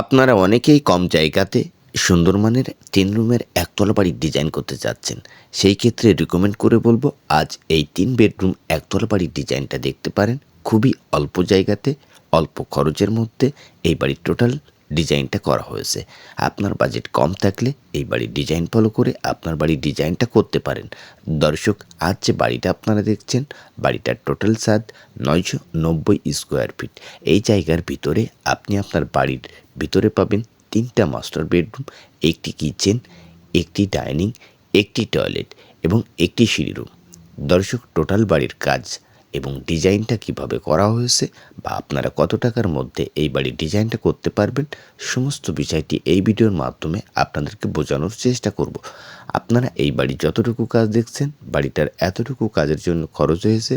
আপনারা অনেকেই কম জায়গাতে সুন্দরমানের তিন রুমের একতলা বাড়ির ডিজাইন করতে চাচ্ছেন সেই ক্ষেত্রে রিকমেন্ড করে বলব, আজ এই তিন বেডরুম একতলা বাড়ির ডিজাইনটা দেখতে পারেন। খুবই অল্প জায়গাতে, অল্প খরচের মধ্যে এই বাড়ির টোটাল ডিজাইনটা করা হয়েছে। আপনার বাজেট কম থাকলে এই বাড়ির ডিজাইন ফলো করে আপনার বাড়ির ডিজাইনটা করতে পারেন। দর্শক, আজ যে বাড়িটা আপনারা দেখছেন, বাড়িটার টোটাল সাদ নয়শো নব্বই স্কোয়ার ফিট এই জায়গার ভিতরে আপনি আপনার বাড়ির ভিতরে পাবেন তিনটা মাস্টার বেডরুম একটি কিচেন একটি ডাইনিং একটি টয়লেট এবং একটি সিঁড়ি রুম দর্শক টোটাল বাড়ির কাজ এবং ডিজাইনটা কীভাবে করা হয়েছে বা আপনারা কত টাকার মধ্যে এই বাড়ির ডিজাইনটা করতে পারবেন, সমস্ত বিষয়টি এই ভিডিওর মাধ্যমে আপনাদেরকে বোঝানোর চেষ্টা করব। আপনারা এই বাড়ির যতটুকু কাজ দেখছেন, বাড়িটার এতটুকু কাজের জন্য খরচ হয়েছে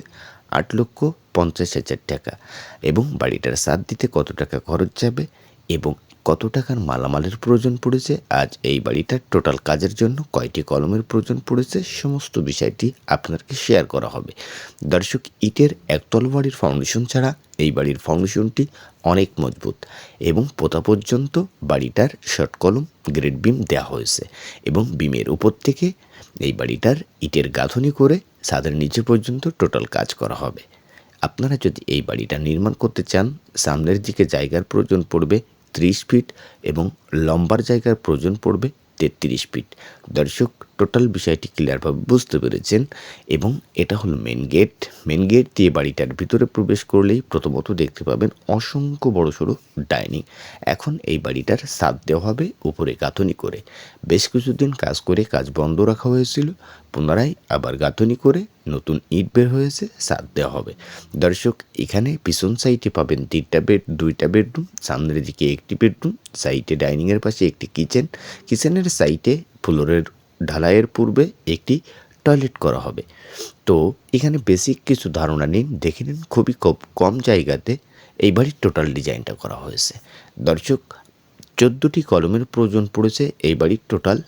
আট লক্ষ পঞ্চাশ হাজার টাকা এবং বাড়িটার সাত দিতে কত টাকা খরচ যাবে এবং কত টাকার মালামালের প্রয়োজন পড়েছে? আজ এই বাড়িটার টোটাল কাজের জন্য কয়টি কলমের প্রয়োজন পড়েছে? সমস্ত বিষয়টি আপনাকে শেয়ার করা হবে। দর্শক, ইটের একতল বাড়ির ফাউন্ডেশন ছাড়া এই বাড়ির ফাউন্ডেশনটি অনেক মজবুত এবং পোতা পর্যন্ত বাড়িটার শর্ট কলম গ্রেড বিম দেওয়া হয়েছে এবং বিমের উপর থেকে এই বাড়িটার ইটের গাঁথনি করে ছাদের নিচে পর্যন্ত টোটাল কাজ করা হবে। আপনারা যদি এই বাড়িটা নির্মাণ করতে চান, সামনের দিকে জায়গার প্রয়োজন পড়বে ত্রিশ ফিট এবং লম্বার জায়গার প্রয়োজন পড়বে তেত্রিশ ফিট। দর্শক, টোটাল বিষয়টি ক্লিয়ারভাবে বুঝতে পেরেছেন এবং এটা হলো মেন গেট মেন গেট দিয়ে বাড়িটার ভিতরে প্রবেশ করলেই প্রথমত দেখতে পাবেন অসংখ্য বড় সড়ো ডাইনিং। এখন এই বাড়িটার সাদ দেওয়া হবে উপরে গাঁথনি করে। বেশ কিছুদিন কাজ করে কাজ বন্ধ রাখা হয়েছিল, পুনরায় আবার গাঁথনি করে নতুন ইট বের হয়েছে সাদ দেওয়া হবে। দর্শক, এখানে পিছন সাইডে পাবেন তিনটা বেড দুইটা বেডরুম সামনের দিকে একটি বেডরুম সাইডে ডাইনিংয়ের পাশে একটি কিচেন কিচেনের সাইডে ফ্লোরের ঢালাইয়ের পূর্বে একটি টয়লেট করা হবে। তো, এখানে বেসিক কিছু ধারণা নিন, দেখে নিন, খুবই কম- কম জায়গাতে এই বাড়ির টোটাল ডিজাইনটা করা হয়েছে। দর্শক, চোদ্দোটি কলমের প্রয়োজন পড়েছে এই বাড়ির টোটাল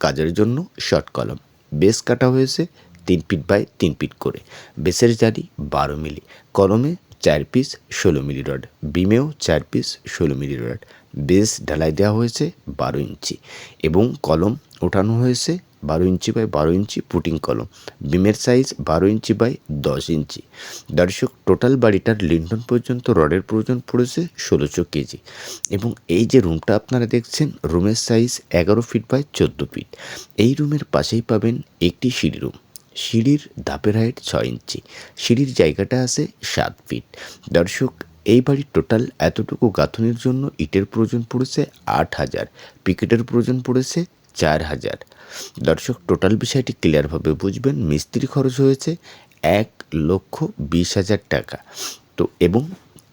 কাজের জন্য শর্ট কলম বেস কাটা হয়েছে তিন ফিট বাই তিন ফিট করে। বেসের জারি বারো মিলি। কলমে চার পিস ষোলো মিলি রড। বিমেও চার পিস ষোলো মিলি রড। বেস ঢালাই দেওয়া হয়েছে বারো ইঞ্চি এবং কলম ওঠানো হয়েছে বারো ইঞ্চি বাই বারো ইঞ্চি পুটিং কলম। বিমের সাইজ বারো ইঞ্চি বাই দশ ইঞ্চি। দর্শক, টোটাল বাড়িটার লিন্টন পর্যন্ত রডের প্রয়োজন পড়েছে ষোলোশো কেজি এবং এই যে রুমটা আপনারা দেখছেন, রুমের সাইজ এগারো ফিট বাই চোদ্দ ফিট। এই রুমের পাশেই পাবেন একটি সিঁড়ি রুম। সিঁড়ির ধাপের হাইট ছয় ইঞ্চি। সিঁড়ির জায়গাটা আছে সাত ফিট। দর্শক, এই বাড়ির টোটাল এতটুকু গাঁথনির জন্য ইটের প্রয়োজন পড়েছে আট হাজার। পিকেটের প্রয়োজন পড়েছে চার হাজার। দর্শক, টোটাল বিষয়টি ক্লিয়ারভাবে বুঝবেন। মিস্ত্রি খরচ হয়েছে এক লক্ষ বিশ হাজার টাকা। তো, এবং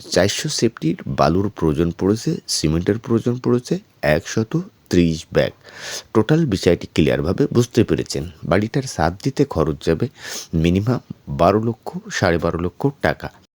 চারশো সেফটির বালুর প্রয়োজন পড়েছে, সিমেন্টের প্রয়োজন পড়েছে একশত ত্রিশ ব্যাগ। টোটাল বিষয়টি ক্লিয়ারভাবে বুঝতে পেরেছেন। বাড়িটার সাদ দিতে খরচ যাবে মিনিমাম বারো লক্ষ, সাড়ে বারো লক্ষ টাকা।